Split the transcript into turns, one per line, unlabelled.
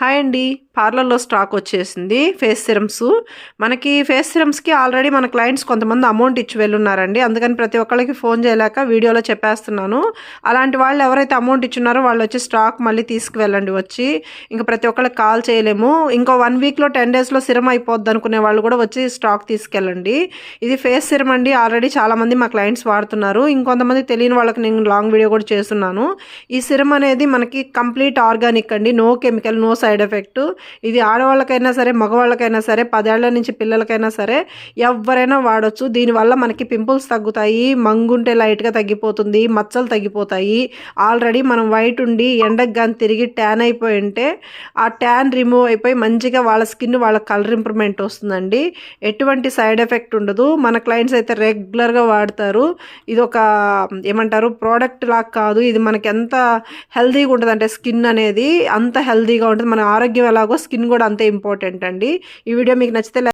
Hi అండి. పార్లర్లో stock వచ్చేసింది. Face serums. మనకి ఫేస్ సిరమ్స్కి ఆల్రెడీ మన క్లయింట్స్ కొంతమంది అమౌంట్ ఇచ్చి వెళ్ళున్నారండి. అందుకని ప్రతి ఒక్కళ్ళకి ఫోన్ చేయలేక వీడియోలో చెప్పేస్తున్నాను. అలాంటి వాళ్ళు ఎవరైతే అమౌంట్ ఇచ్చున్నారో వాళ్ళు వచ్చి స్టాక్ మళ్ళీ తీసుకువెళ్ళండి వచ్చి. ఇంకా ప్రతి ఒక్కళ్ళకి కాల్ చేయలేము. ఇంకో వన్ వీక్లో టెన్ డేస్లో సిరం అయిపోద్ది అనుకునే వాళ్ళు కూడా వచ్చి స్టాక్ తీసుకెళ్ళండి. ఇది ఫేస్ సిరం అండి. ఆల్రెడీ చాలామంది మా క్లయింట్స్ వాడుతున్నారు. ఇంకొంతమంది తెలియని వాళ్ళకి నేను లాంగ్ వీడియో కూడా చేస్తున్నాను. ఈ సిరం అనేది మనకి కంప్లీట్ ఆర్గానిక్ అండి. No chemical no side effect. ఇది ఆడవాళ్ళకైనా సరే మగవాళ్ళకైనా సరే పదేళ్ళ నుంచి పిల్లలకైనా సరే ఎవరైనా వాడొచ్చు. దీనివల్ల మనకి పింపుల్స్ తగ్గుతాయి మంగుంటే లైట్గా తగ్గిపోతుంది మచ్చలు తగ్గిపోతాయి. ఆల్రెడీ మనం వైట్ ఉండి ఎండకు కానీ తిరిగి ట్యాన్ అయిపోయి ఉంటే ఆ ట్యాన్ రిమూవ్ అయిపోయి మంచిగా వాళ్ళ స్కిన్ వాళ్ళ కలర్ ఇంప్రూవ్మెంట్ వస్తుందండి. ఎటువంటి సైడ్ ఎఫెక్ట్ ఉండదు. మన క్లయింట్స్ అయితే రెగ్యులర్గా వాడతారు. ఇది ఒక ఏమంటారు ప్రోడక్ట్ లాగా కాదు. ఇది మనకి ఎంత హెల్తీగా ఉంటుంది అంటే స్కిన్ అనేది అంత హెల్తీగా ఉంటుంది. మన ఆరోగ్యం ఎలాగో స్కిన్ కూడా అంతే ఇంపార్టెంట్ అండి. ఈ వీడియో మీకు నచ్చితే